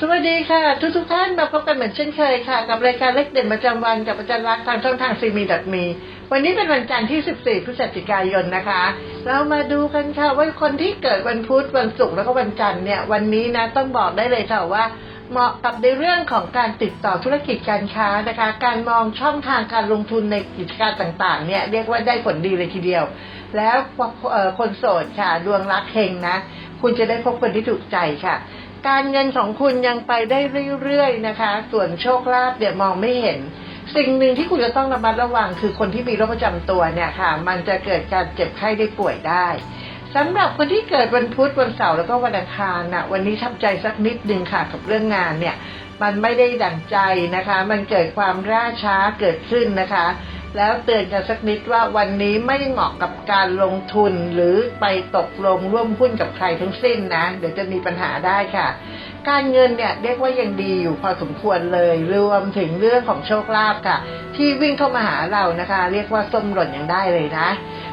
สวัสดีค่ะ ทุกทุกท่านมาพบกันเหมือนเช่นเคยค่ะ กับรายการเล็กเด่นประจำวันกับอาจารย์รักทางช่องทางซีมีดัมีวันนี้เป็นวันจันทร์ที่ 14 พฤศจิกายนนะคะ เรามาดูกันค่ะว่าคนที่เกิดวันพุธวันศุกร์แล้วก็วันจันทร์เนี่ยวันนี้นะต้องบอกได้เลยค่ะว่าเหมาะกับในเรื่องของการติดต่อธุรกิจการค้านะคะ การมองช่องทางการลงทุนในกิจการต่างๆ เนี่ยเรียกว่าได้ผลดีเลยทีเดียว แล้วคนโสดค่ะดวงรักเฮงนะ คุณจะได้พบคนที่ถูกใจค่ะ การเงินของคุณยังไปได้เรื่อยๆนะคะ ส่วนโชคลาภเดี๋ยวมองไม่เห็น สิ่งหนึ่งที่คุณจะต้องระมัดระวังคือคนที่มีโรคประจำตัวเนี่ยค่ะ มันจะเกิดการเจ็บไข้ได้ป่วยได้สำหรับคนที่เกิดวันพุธวันเสาร์แล้วก็วันอังคารนะวันนี้ทำใจสักนิดนึงค่ะกับเรื่องงานเนี่ย มันไม่ได้ดั่งใจนะคะ มันเกิดความล่าช้าเกิดขึ้นนะคะ แล้วเตือนกันสักนิดว่าวันนี้ไม่เหมาะกับการลงทุนหรือไปตกลงร่วมหุ้นกับใครทั้งสิ้นนะ เดี๋ยวจะมีปัญหาได้ค่ะ การเงินเนี่ยเรียกว่ายังดีอยู่พอสมควรเลย รวมถึงเรื่องของโชคลาภค่ะ ที่วิ่งเข้ามาหาเรานะคะ เรียกว่าส้มหล่นยังได้เลยนะ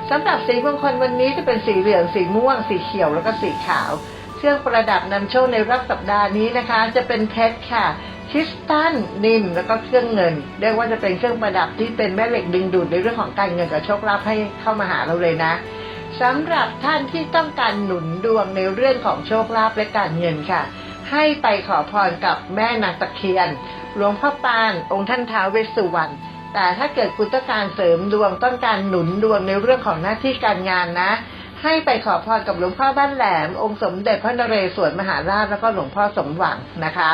สำหรับสีมงคลวันนี้จะเป็นสีเหลืองสีม่วง สีเขียวแล้วก็สีขาว เครื่องประดับนำโชคในรอบสัปดาห์นี้นะคะ จะเป็นเพชรค่ะ คริสตัลนิ่มแล้วก็เครื่องเงิน เรียกว่าจะเป็นเครื่องประดับที่เป็นแม่เหล็กดึงดูดในเรื่องของการเงินกับโชคลาภให้เข้ามาหาเราเลยนะสำหรับท่านที่ต้องการหนุนดวงในเรื่องของโชคลาภและการเงินค่ะ ให้ไปขอพรกับแม่นางตะเคียนหลวงพ่อปานองค์ท่านท้าวเวสสุวรรณแต่ถ้าเกิดคุณต้องการเสริมดวงต้องการหนุนดวงในเรื่องของหน้าที่การงานนะ ให้ไปขอพรกับหลวงพ่อบ้านแหลม องค์สมเด็จพระนเรศวรมหาราชแล้วก็หลวงพ่อสมหวังนะคะ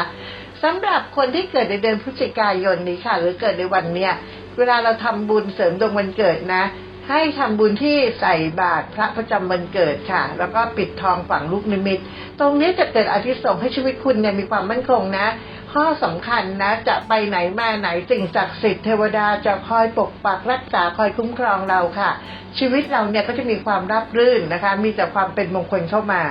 สำหรับคนที่เกิดในเดือนพฤศจิกายนนี้ค่ะ หรือเกิดในวันเนี้ยเวลาเราทำบุญเสริมดวงวันเกิดนะ ให้ทำบุญที่ใส่บาตรพระประจำวันเกิดค่ะ แล้วก็ปิดทองฝังลูกนิมิต ตรงนี้จะเกิดอาทิสงให้ชีวิตคุณเนี่ยมีความมั่นคงนะ ข้อสำคัญนะ จะไปไหนมาไหนสิ่งศักดิ์สิทธิ์เทวดาจะคอยปกปักรักษาคอยคุ้มครองเราค่ะ ชีวิตเราเนี่ยก็จะมีความราบรื่นนะคะ มีแต่ความเป็นมงคลเข้ามา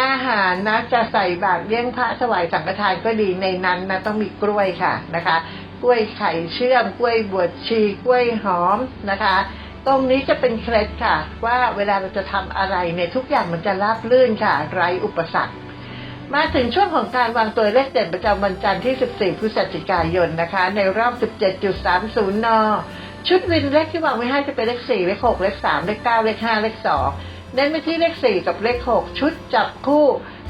อาหารนะจะใส่บาตรเลี้ยงพระถวายสังฆทานก็ดีในนั้นนะต้องมีกล้วยค่ะนะคะ กล้วยไข่เชื่อม กล้วยบวชชี กล้วยหอมนะคะ ตรงนี้จะเป็นเคล็ดค่ะ ว่าเวลาเราจะทำอะไรเนี่ยทุกอย่างมันจะราบรื่นค่ะ ไร้อุปสรรคมาถึงช่วงของการวางตัวเลขเด่นประจำวันจันทร์ที่ 14 พฤศจิกายนนะคะ ในรอบ 17.30 น ชุดวินเลขที่วางไว้ให้จะเป็นเลข 4 เลข 6 เลข 3 เลข 9 เลข 5 เลข 2 เน้นไปที่เลข 4 กับเลข 6 ชุดจับคู่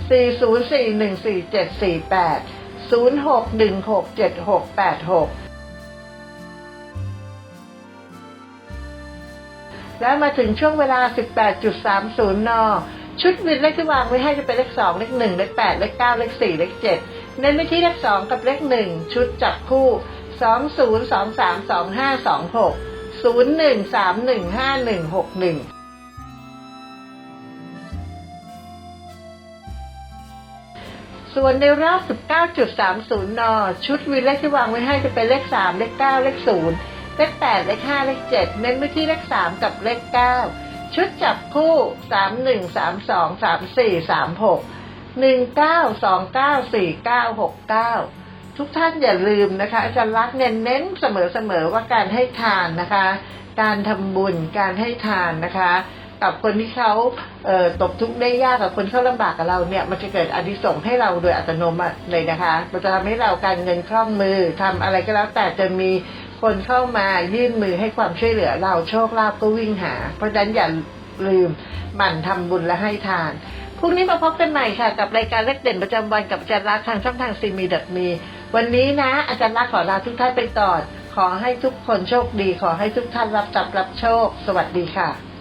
40414748 06167686แล้วมาถึงช่วงเวลา 18.30 น ชุดวินเลขที่วางไว้ให้จะเป็นเลข 2 เลข 1 เลข 8 เลข 9 เลข 4 เลข 7 เน้นไปที่เลข 2 กับเลข 1 ชุดจับคู่ 20232526 01315161 ส่วนในรอบ 19.30 น ชุดวิเลขที่วางไว้ให้จะเป็นเลข 3 เลข 9 เลข 0 เลข 8 เลข 5 เลข 7 เน้นไปที่เลข 3 กับเลข 9 ชุดจับคู่ 31 32 34 36 19 29 49 69 ทุกท่านอย่าลืมนะคะอาจารย์รักเน้นเน้นเสมอๆว่าการให้ทานนะคะ การทำบุญการให้ทานนะคะ กับคนที่เขาเตกทุกข์ได้ยากกับคนเข้าลำบากกับเราเนี่ยมันจะเกิดอดิสงให้เราโดยอัตโนมัติเลยนะคะ มันจะทำให้เราการเงินคล่องมือทำอะไรก็แล้วแต่จะมีคนเข้ามายื่นมือให้ความช่วยเหลือเราโชคลาภก็วิ่งหา เพราะฉะนั้นอย่าลืมหมั่นทำบุญและให้ทานพรุ่งนี้มาพบกันใหม่ค่ะ กับรายการเลขเด่นประจำวันกับอาจารย์รักทางช่องทางซีมีดัมีวันนี้นะ อาจารย์รักขอลาทุกท่านไปก่อนขอให้ทุกคนโชคดี ขอให้ทุกท่านรับทรัพย์รับโชค สวัสดีค่ะ